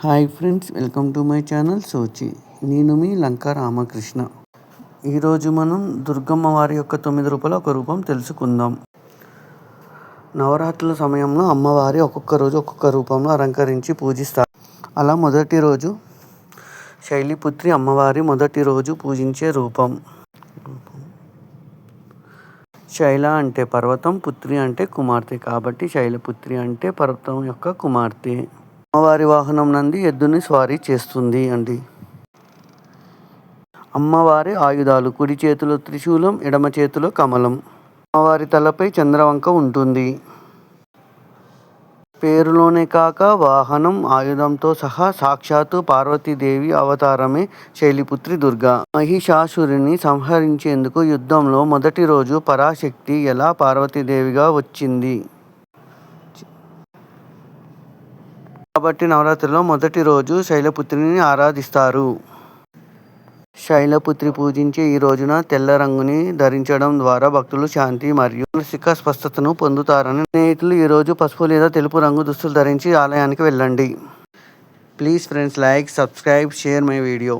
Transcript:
Hi friends welcome to my channel Sochi. నేను మీ లంకా రామకృష్ణ. ఈరోజు మనం దుర్గమ్మ వారి యొక్క తొమ్మిది రూపాయల ఒక రూపం తెలుసుకుందాం. నవరాత్రుల సమయంలో అమ్మవారి ఒక్కొక్క రోజు ఒక్కొక్క రూపంలో అలంకరించి పూజిస్తారు. అలా మొదటి రోజు శైలిపుత్రి అమ్మవారి మొదటి రోజు పూజించే రూపం. శైల అంటే పర్వతం పుత్రి అంటే కుమార్తె. కాబట్టి శైలపుత్రి అంటే పర్వతం యొక్క కుమార్తె. అమ్మవారి వాహనం నంది ఎద్దుని స్వారీ చేస్తుంది అండి. అమ్మవారి ఆయుధాలు కుడి చేతిలో త్రిశూలం ఎడమ చేతిలో కమలం. అమ్మవారి తలపై చంద్రవంక ఉంటుంది. పేరులోనే కాక వాహనం ఆయుధంతో సహా సాక్షాత్తు పార్వతీదేవి అవతారమే శైలిపుత్రి దుర్గా. మహిషాసురుని సంహరించేందుకు యుద్ధంలో మొదటి రోజు పరాశక్తి ఎలా పార్వతీదేవిగా వచ్చింది? కాబట్టి నవరాత్రిలో మొదటి రోజు శైలపుత్రిని ఆరాధిస్తారు. శైలపుత్రి పూజించే ఈ రోజున తెల్ల రంగుని ధరించడం ద్వారా భక్తులు శాంతి మరియు మానసిక స్పష్టతను పొందుతారని స్నేహితులు ఈరోజు పసుపు లేదా తెలుపు రంగు దుస్తులు ధరించి ఆలయానికి వెళ్ళండి. Please friends like subscribe share my video.